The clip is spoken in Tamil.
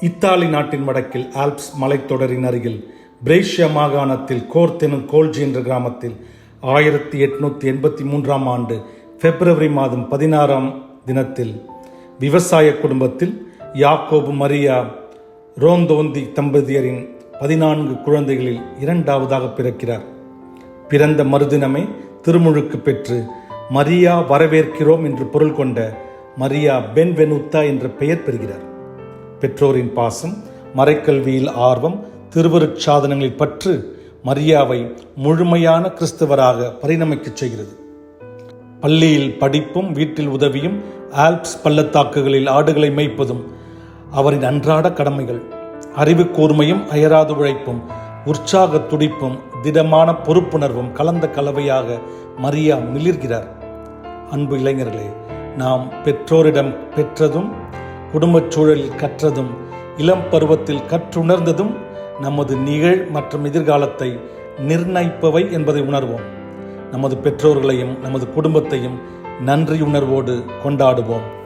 இத்தாலி நாட்டின் வடக்கில் ஆல்ப்ஸ் மலைத்தொடரின் அருகில் பிரேஷியா மாகாணத்தில் கோர்த்தெனும் கோல்ஜி என்ற கிராமத்தில் ஆயிரத்தி எட்நூத்தி எண்பத்தி மூன்றாம் ஆண்டு பிப்ரவரி மாதம் பதினாறாம் தினத்தில் விவசாய குடும்பத்தில் யாக்கோபு மரியா ரோந்தோந்தி தம்பதியரின் பதினான்கு குழந்தைகளில் இரண்டாவதாக பிறக்கிறார். பிறந்த மறுதினமே திருமுழுக்கு பெற்று மரியா வரவேற்கிறோம் என்று பொருள் கொண்ட மரியா பென்வெனுத்தா என்ற பெயர் பெறுகிறார். பெற்றோரின் பாசம் மறைக்கல்வியில் ஆர்வம் திருவருட்சாதனங்களில் பற்று மரியாவை முழுமையான கிறிஸ்தவராக பரிணமிக்கச் செய்கிறது. பள்ளியில் படிப்பும் வீட்டில் உதவியும் ஆல்ப்ஸ் பள்ளத்தாக்குகளில் ஆடுகளை மேய்ப்பதும் அவரின் அன்றாட கடமைகள். அறிவு கூர்மையும் அயராது உழைப்பும் உற்சாக துடிப்பும் திடமான பொறுப்புணர்வும் கலந்த கலவையாக மரியா மிளிர்கிறார். அன்பு இளைஞர்களே நாம் பெற்றோரிடம் பெற்றதும் குடும்பச் சூழலில் கற்றதும் இளம் பருவத்தில் கற்றுணர்ந்ததும் நமது நிகழ் மற்றும் எதிர்காலத்தை நிர்ணயிப்பவை என்பதை உணர்வோம். நமது பெற்றோர்களையும் நமது குடும்பத்தையும் நன்றியுணர்வோடு கொண்டாடுவோம்.